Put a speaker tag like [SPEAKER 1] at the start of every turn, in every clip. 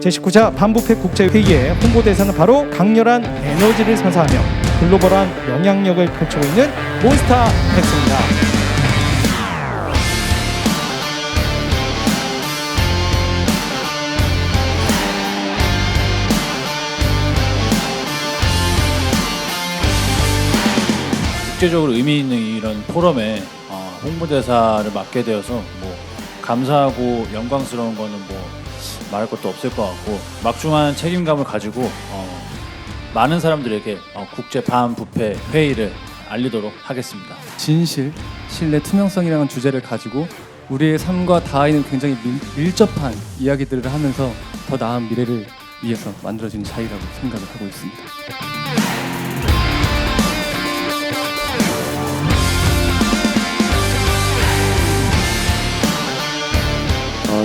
[SPEAKER 1] 제19차 반부패 국제회의의 홍보대사는 바로 강렬한 에너지를 선사하며 글로벌한 영향력을 펼치고 있는 몬스타엑스입니다.
[SPEAKER 2] 국제적으로 의미 있는 이런 포럼에 어, 홍보대사를 맡게 되어서 뭐 감사하고 영광스러운 거는 뭐 말할 것도 없을 것 같고 막중한 책임감을 가지고 어, 많은 사람들에게 어, 국제 반부패 회의를 알리도록 하겠습니다.
[SPEAKER 3] 진실, 신뢰, 투명성이라는 주제를 가지고 우리의 삶과 닿아있는 굉장히 밀, 밀접한 이야기들을 하면서 더 나은 미래를 위해서 만들어진 자리라고 생각을 하고 있습니다.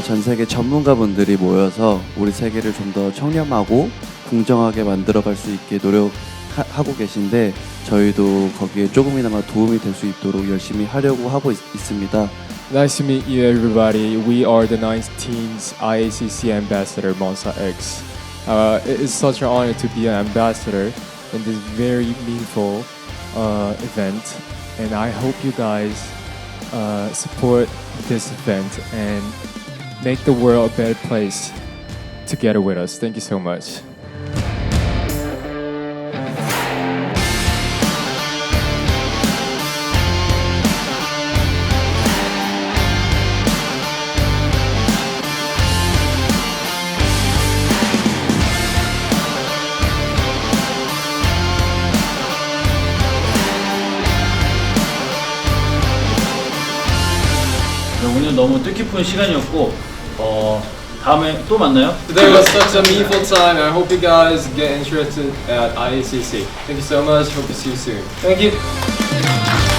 [SPEAKER 4] 전 세계 전문가분들이 모여서 우리 세계를 좀 더 청렴하고 공정하게 만들어갈 수 있게 노력하고 계신데 저희도 거기에 조금이나마 도움이 될 수 있도록 열심히 하려고 하고 있, 있습니다.
[SPEAKER 5] Nice to meet you, everybody. We are the 19th IACC Ambassador Monza X. Uh, it is such an honor to be an ambassador in this very meaningful uh, event, and I hope you guys uh, support this event and make the world a better place together with us. Thank you so much.
[SPEAKER 2] 네, 오늘 너무 뜻깊은 시간이었고 어, 다음에 또 만나요.
[SPEAKER 5] Today was such a meaningful time. I hope you guys get interested at IACC. Thank you so much. Hope to see you soon. Thank you.